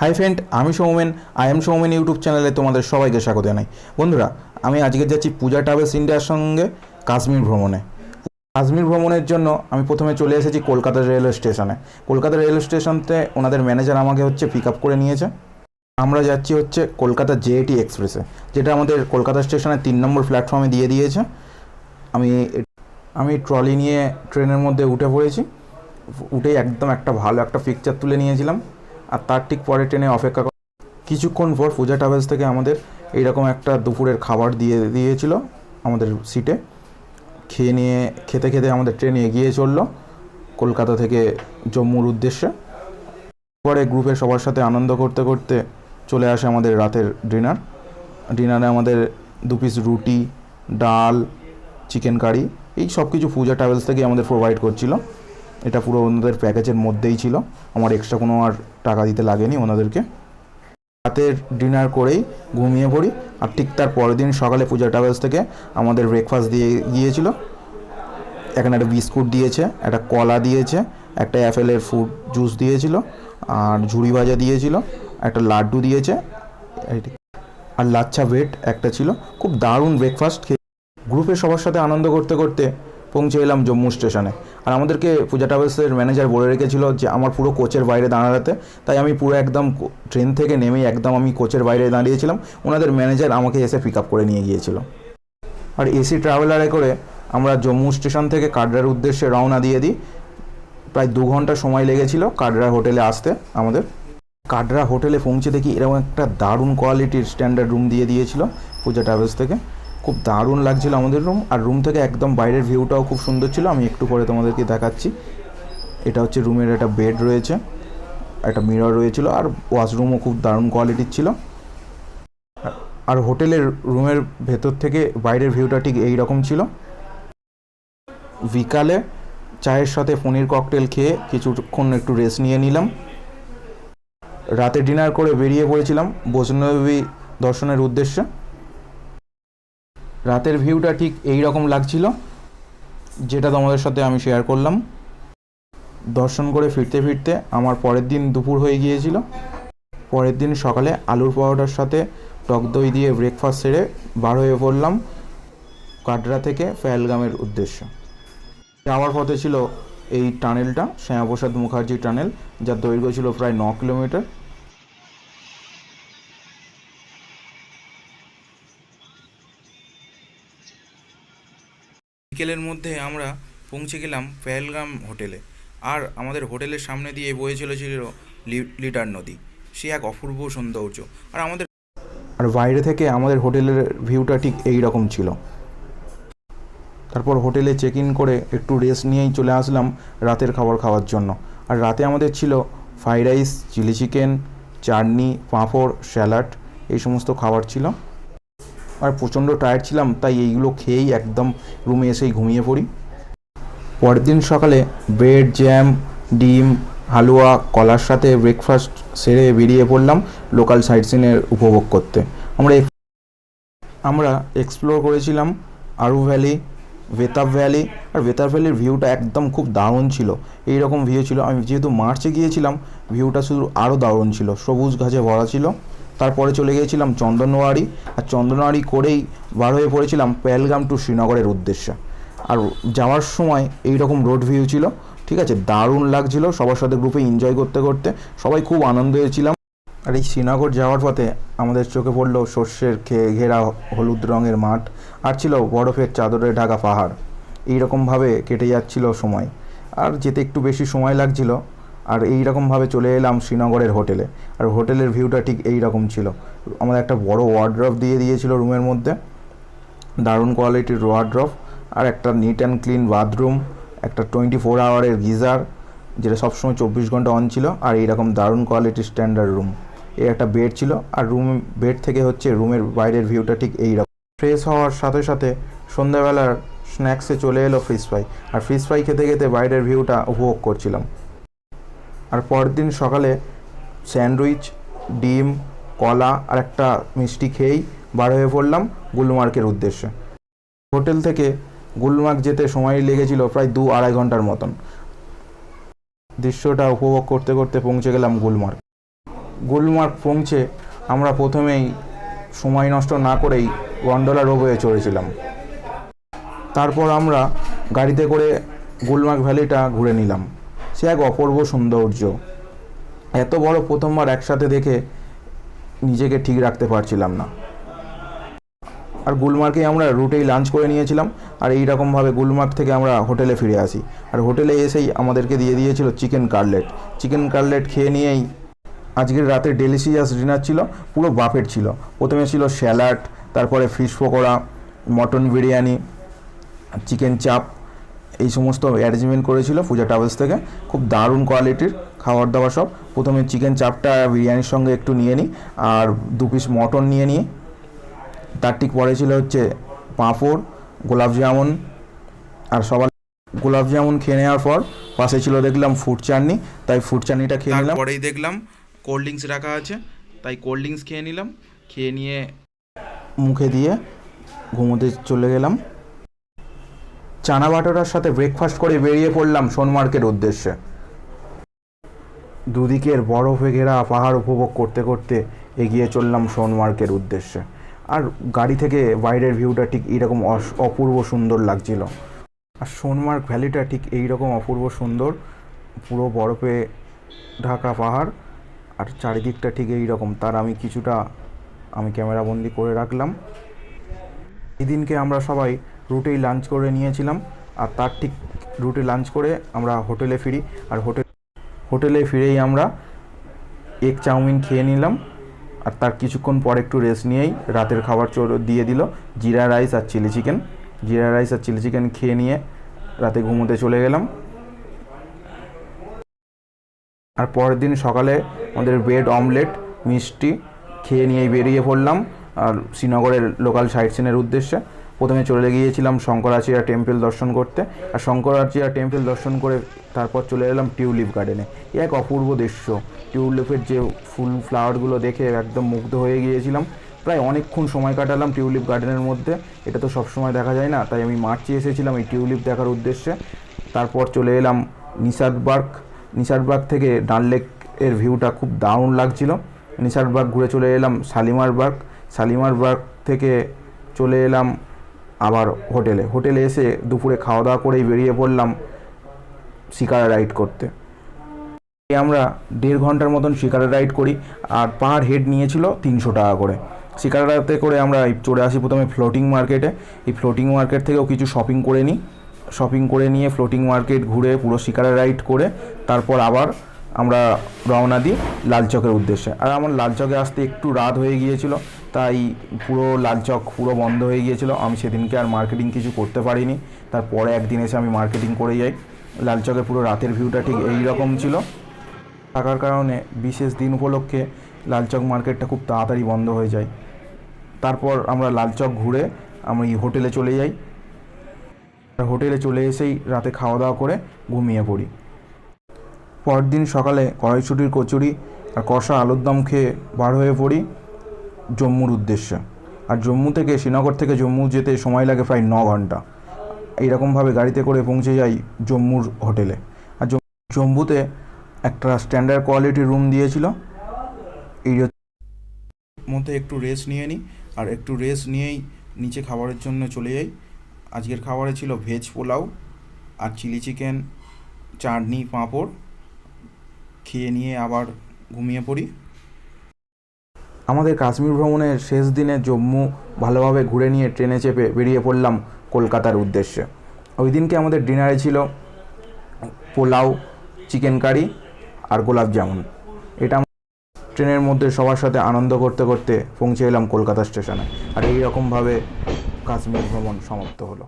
High friend আমি Soumen I am Soumen YouTube চ্যানেলে তোমাদের সবাইকে স্বাগত জানাই। বন্ধুরা, আমি আজকে যাচ্ছি পূজা ট্রাভেলস ইন্ডিয়ার সঙ্গে কাশ্মীর ভ্রমণে। কাশ্মীর ভ্রমণের জন্য আমি প্রথমে চলে এসেছি কলকাতা রেলওয়ে স্টেশনে। কলকাতা রেলওয়ে স্টেশনতে ওনাদের ম্যানেজার আমাকে হচ্ছে পিক আপ করে নিয়েছে। আমরা যাচ্ছি হচ্ছে কলকাতা জেএটি এক্সপ্রেসে যেটা আমাদের কলকাতা স্টেশনের তিন নম্বর প্ল্যাটফর্মে দিয়ে দিয়েছে। আমি আমি ট্রলি নিয়ে ট্রেনের মধ্যে উঠে পড়েছি। উঠেই একদম একটা ভালো একটা পিকচার তুলে নিয়েছিলাম। আর তার ঠিক পরে ট্রেনে অপেক্ষা কিছুক্ষণ পর পূজা ট্রাভেলস থেকে আমাদের এইরকম একটা দুপুরের খাবার দিয়ে দিয়েছিল আমাদের সিটে। খেয়ে নিয়ে, খেতে খেতে আমাদের ট্রেন এগিয়ে চলল কলকাতা থেকে জম্মুর উদ্দেশ্যে। পরে গ্রুপে সবার সাথে আনন্দ করতে করতে চলে আসে আমাদের রাতের ডিনার। ডিনারে আমাদের দু পিস রুটি, ডাল, চিকেন কারি, এই সব কিছু পূজা ট্রাভেলস থেকে আমাদের প্রোভাইড করছিল। এটা পুরো ওনাদের প্যাকেজের মধ্যেই ছিল। আমার এক্সট্রা কোনো আর টাকা দিতে লাগেনি ওনাদেরকে। রাতের ডিনার করেই ঘুমিয়ে পড়ি, আর ঠিক তার পরের দিন সকালে পূজা ট্রাভেলস থেকে আমাদের ব্রেকফাস্ট দিয়ে গিয়েছিল। এখানে একটা বিস্কুট দিয়েছে, একটা কলা দিয়েছে, একটা অ্যাপেলের ফ্রুট জুস দিয়েছিল, আর ঝুড়ি ভাজা দিয়েছিল, একটা লাড্ডু দিয়েছে আর লাচ্ছা ব্রেড একটা ছিল। খুব দারুণ ব্রেকফাস্ট খেয়ে গ্রুপে সবার সাথে আনন্দ করতে করতে পৌঁছে এলাম জম্মু স্টেশনে আর আমাদেরকে পূজা ট্রাভেলসের ম্যানেজার বলে রেখেছিল যে, আমার পুরো কোচের বাইরে দাঁড়াতে। তাই আমি পুরো একদম ট্রেন থেকে নেমেই একদম আমি কোচের বাইরে দাঁড়িয়েছিলাম। ওনাদের ম্যানেজার আমাকে এসে পিক আপ করে নিয়ে গিয়েছিল। আর এসি ট্রাভেলারে করে আমরা জম্মু স্টেশন থেকে কাটরার উদ্দেশ্যে রওনা দিয়ে দিই। প্রায় দু ঘণ্টা সময় লেগেছিল কাটরা হোটেলে আসতে আমাদের। কাটরা হোটেলে পৌঁছে দেখি এরকম একটা দারুণ কোয়ালিটির স্ট্যান্ডার্ড রুম দিয়ে দিয়েছিল পূজা ট্রাভেলস থেকে। খুব দারুণ লাগছিল আমাদের রুম আর রুম থেকে একদম বাইরের ভিউটাও খুব সুন্দর ছিল। আমি একটু পরে তোমাদেরকে দেখাচ্ছি। এটা হচ্ছে রুমের একটা বেড রয়েছে, একটা মিরর রয়েছিল, আর ওয়াশরুমও খুব দারুণ কোয়ালিটির ছিল। আর- হোটেলের রুমের ভেতর থেকে বাইরের ভিউটা ঠিক এই রকম ছিল। বিকালে চায়ের সাথে পনির ককটেল খেয়ে কিছুক্ষণ একটু রেস্ট নিয়ে নিলাম। রাতে ডিনার করে বেরিয়ে পড়েছিলাম বৈষ্ণবী দর্শনের উদ্দেশ্যে। রাতের ভিউটা ঠিক এই রকম লাগছিল, যেটা তোমাদের সাথে আমি শেয়ার করলাম। দর্শন করে ফিরতে ফিরতে আমার পরের দিন দুপুর হয়ে গিয়েছিল। পরের দিন সকালে আলুর পরোটার সাথে টক দই দিয়ে ব্রেকফাস্ট সেরে বার হয়ে পড়লাম কাটরা থেকে ফেলগামের উদ্দেশ্যে। যাওয়ার পথে ছিল এই টানেলটা, শ্যামাপ্রসাদ মুখার্জি টানেল, যার দৈর্ঘ্য ছিল প্রায় ন কিলোমিটার। বিকেলের মধ্যে আমরা পৌঁছে গেলাম পেহেলগাম হোটেলে। আর আমাদের হোটেলের সামনে দিয়ে বয়ে চলেছিল লিটার নদী। সে এক অপূর্ব সৌন্দর্য। আর আমাদের আর বাইরে থেকে আমাদের হোটেলের ভিউটা ঠিক এই রকম ছিল। তারপর হোটেলে চেক ইন করে একটু রেস্ট নিয়েই চলে আসলাম রাতের খাবার খাওয়ার জন্য। আর রাতে আমাদের ছিল fried rice chilli chicken chutney, papad salad এই সমস্ত খাবার ছিল। আর প্রচণ্ড টায়ার্ড ছিলাম, তাই এইগুলো খেয়েই একদম রুমে এসেই ঘুমিয়ে পড়ি। পরের দিন সকালে ব্রেড জ্যাম ডিম, হালুয়া, কলার সাথে ব্রেকফাস্ট সেরে বেরিয়ে পড়লাম লোকাল সাইট সিনের উপভোগ করতে। আমরা আমরা এক্সপ্লোর করেছিলাম আরু ভ্যালি বেতাব ভ্যালি আর বেতাব ভ্যালির ভিউটা একদম খুব দারুণ ছিল। এই রকম ভিউ ছিল। আমি যেহেতু মার্চে গিয়েছিলাম ভিউটা শুধু আরও দারুণ ছিল। সবুজ গাছে ভরা ছিল। তারপরে চলে গিয়েছিলাম চন্দনওয়ারি আর চন্দনওয়ারি করেই বার হয়ে পড়েছিলাম পেহেলগাম টু শ্রীনগরের উদ্দেশ্যে। আর যাওয়ার সময় এই রকম রোড ভিউ ছিল, ঠিক আছে? দারুণ লাগছিল সবার সাথে গ্রুপে এনজয় করতে করতে। সবাই খুব আনন্দ হয়েছিলাম আর এই শ্রীনগর যাওয়ার পথে আমাদের চোখে পড়ল শস্যের খেয়ে ঘেরা হলুদ রঙের মাঠ। আর ছিল বরফের চাদরে ঢাকা পাহাড়। এইরকমভাবে কেটে যাচ্ছিল সময়। আর যেতে একটু বেশি সময় লাগছিল আর এই রকমভাবে চলে এলাম শ্রীনগরের হোটেলে। আর হোটেলের ভিউটা ঠিক এই রকম ছিল। আমাদের একটা বড় ওয়ার্ড্রপ দিয়ে দিয়েছিল রুমের মধ্যে। দারুণ কোয়ালিটির ওয়ার্ড্রপ আর একটা নিট অ্যান্ড ক্লিন বাথরুম একটা টোয়েন্টি ফোর আওয়ারের গিজার, যেটা সবসময় চব্বিশ ঘণ্টা অন ছিল, আর এইরকম দারুণ কোয়ালিটির স্ট্যান্ডার্ড রুম এই একটা বেড ছিল, আর রুম বেড থেকে হচ্ছে রুমের বাইরের ভিউটা ঠিক এই রকম ফ্রেশ হওয়ার সাথে সাথে সন্ধ্যাবেলার স্ন্যাক্সে চলে এলো ফিশ ফ্রাই আর ফিশ ফ্রাই খেতে খেতে বাইরের ভিউটা উপভোগ করছিলাম। আর পরের দিন সকালে স্যান্ডউইচ, ডিম, কলা আর একটা মিষ্টি খেয়েই বার হয়ে পড়লাম গুলমার্গের উদ্দেশ্যে। হোটেল থেকে গুলমার্গ যেতে সময় লেগেছিল প্রায় দু আড়াই ঘণ্টার মতন। দৃশ্যটা উপভোগ করতে করতে পৌঁছে গেলাম গুলমার্গ। গুলমার্গ পৌঁছে আমরা প্রথমেই সময় নষ্ট না করেই গন্ডোলা রোবয়ে চড়েছিলাম। তারপর আমরা গাড়িতে করে গুলমার্গ ভ্যালিটা ঘুরে নিলাম। সে এক অপূর্ব সৌন্দর্য। এত বড় প্রথমবার একসাথে দেখে নিজেকে ঠিক রাখতে পারছিলাম না। আর গুলমার্গে আমরা রুটেই লাঞ্চ করে নিয়েছিলাম, আর এই গুলমার্গ থেকে আমরা হোটেলে ফিরে আসি। আর হোটেলে এসেই আমাদেরকে দিয়ে দিয়েছিল চিকেন কাটলেট। চিকেন কাটলেট খেয়ে নিয়েই আজকের রাতে ডেলিশিয়াস ডিনার ছিল, পুরো বাফেট ছিল। প্রথমে ছিল স্যালাড তারপরে fish pakora mutton biryani chicken chaap এই সমস্ত অ্যারেঞ্জমেন্ট করেছিল পূজা ট্রাভেলস থেকে। খুব দারুণ কোয়ালিটির খাবার দাবার সব। প্রথমে চিকেন চাপটা বিরিয়ানির সঙ্গে একটু নিয়ে নিই আর দু পিস মটন নিয়ে নিই। তার ঠিক পরে ছিল হচ্ছে পাঁপড় গোলাপ জামুন আর সবার গোলাপ জামুন খেয়ে নেওয়ার পর পাশে ছিল দেখলাম ফুড চাটনি তাই ফুড চাটনিটা খেয়ে নিলাম। পরেই দেখলাম কোল্ড ড্রিঙ্কস রাখা আছে তাই কোল্ড ড্রিঙ্কস খেয়ে নিলাম। খেয়ে নিয়ে মুখে দিয়ে ঘুমোতে চলে গেলাম। চানা বাটাটার সাথে ব্রেকফাস্ট করে বেরিয়ে পড়লাম সোনমার্কের উদ্দেশ্যে। দুদিকের বরফে ঘেরা পাহাড় উপভোগ করতে করতে এগিয়ে চললাম সোনমার্কের উদ্দেশ্যে। আর গাড়ি থেকে বাইরের ভিউটা ঠিক এইরকম অপূর্ব সুন্দর লাগছিল। আর সোনমার্গ ভ্যালিটা ঠিক এই রকম অপূর্ব সুন্দর, পুরো বরফে ঢাকা পাহাড়, আর চারিদিকটা ঠিক এই রকম তার আমি কিছুটা, আমি ক্যামেরাবন্দি করে রাখলাম। এদিনকে আমরা সবাই রুটেই লাঞ্চ করে নিয়েছিলাম। আর তার ঠিক রুটে লাঞ্চ করে আমরা হোটেলে ফিরি। আর হোটেল হোটেলে ফিরেই আমরা এগ চাউমিন খেয়ে নিলাম। আর তার কিছুক্ষণ পর একটু রেস্ট নিয়েই রাতের খাবার চোর দিয়ে দিল জিরা রাইস আর চিলি চিকেন জিরা রাইস আর চিলি চিকেন খেয়ে নিয়ে রাতে ঘুমোতে চলে গেলাম। আর পরের দিন সকালে আমাদের ব্রেড অমলেট মিষ্টি খেয়ে নিয়েই বেরিয়ে পড়লাম। আর শ্রীনগরের লোকাল সাইট সিনের উদ্দেশ্যে। প্রথমে চলে গিয়েছিলাম শঙ্করাচিয়া টেম্পল দর্শন করতে। আর শঙ্করাচিয়া টেম্পল দর্শন করে তারপর চলে এলাম টিউলিপ গার্ডেনে। এ এক অপূর্ব দৃশ্য। টিউলিপের যে ফুল, ফ্লাওয়ারগুলো দেখে একদম মুগ্ধ হয়ে গিয়েছিলাম। প্রায় অনেকক্ষণ সময় কাটালাম টিউলিপ গার্ডেনের মধ্যে। এটা তো সব সময় দেখা যায় না, তাই আমি মার্চে এসেছিলাম এই টিউলিপ দেখার উদ্দেশ্যে। তারপর চলে এলাম নিষাদবার্গ নিষাদবাগ থেকে ডাল লেক এর ভিউটা খুব দারুণ লাগছিল। নিষাদবাগ ঘুরে চলে এলাম শালিমার বাগ শালিমার বাগ থেকে চলে এলাম আবার হোটেলে। হোটেলে এসে দুপুরে খাওয়া দাওয়া করেই বেরিয়ে পড়লাম শিকারা রাইড করতে। আমরা দেড় ঘণ্টার মতন শিকারা রাইড করি আর পার হেড নিয়েছিল তিনশো টাকা করে। শিকারাতে করে আমরা চলে আসি প্রথমে ফ্লোটিং মার্কেটে। এই ফ্লোটিং মার্কেট থেকেও কিছু শপিং করে নিই। শপিং করে নিয়ে ফ্লোটিং মার্কেট ঘুরে পুরো শিকারা রাইড করে তারপর আবার আমরা রওনা দিই লালচকের উদ্দেশ্যে। আর আমার লালচকে আসতে একটু রাত হয়ে গিয়েছিল। তাই পুরো লালচক পুরো বন্ধ হয়ে গিয়েছিল। আমি সেদিনকে আর মার্কেটিং কিছু করতে পারিনি। তারপরে একদিন এসে আমি মার্কেটিং করে যাই। লালচকে পুরো রাতের ভিউটা ঠিক এই রকম ছিল। থাকার কারণে বিশেষ দিন উপলক্ষে লালচক মার্কেটটা খুব তাড়াতাড়ি বন্ধ হয়ে যায়। তারপর আমরা লালচক ঘুরে আমি হোটেলে চলে যাই। হোটেলে চলে এসেই রাতে খাওয়া দাওয়া করে ঘুমিয়ে পড়ি। পরদিন সকালে কড়াইশুটির কচুরি আর কষা আলুর দম খেয়ে বার হয়ে পড়ি। জম্মুর উদ্দেশ্যে। আর জম্মু থেকে শ্রীনগর থেকে জম্মু যেতে সময় লাগে প্রায় ন ঘণ্টা। এইরকমভাবে গাড়িতে করে পৌঁছে যাই জম্মুর হোটেলে। আর জম্মুতে একটা স্ট্যান্ডার্ড কোয়ালিটির রুম দিয়েছিল। এই মধ্যে একটু রেস্ট নিয়ে নিই আর একটু রেস্ট নিয়েই নিচে খাবারের জন্য চলে যাই। আজকের খাবারে ছিল ভেজ পোলাও আর চিলি চিকেন চাটনি, পাঁপড়। খেয়ে নিয়ে আবার ঘুমিয়ে পড়ি। আমাদের কাশ্মীর ভ্রমণের শেষ দিনে জম্মু ভালোভাবে ঘুরে নিয়ে ট্রেনে চেপে বেরিয়ে পড়লাম কলকাতার উদ্দেশ্যে। ওই দিনকে আমাদের ডিনারে ছিল পোলাও, চিকেন কারি আর গোলাপ জামুন। এটা ট্রেনের মধ্যে সবার সাথে আনন্দ করতে করতে পৌঁছে এলাম কলকাতা স্টেশনে। আর এই রকমভাবে কাশ্মীর ভ্রমণ সমাপ্ত হলো।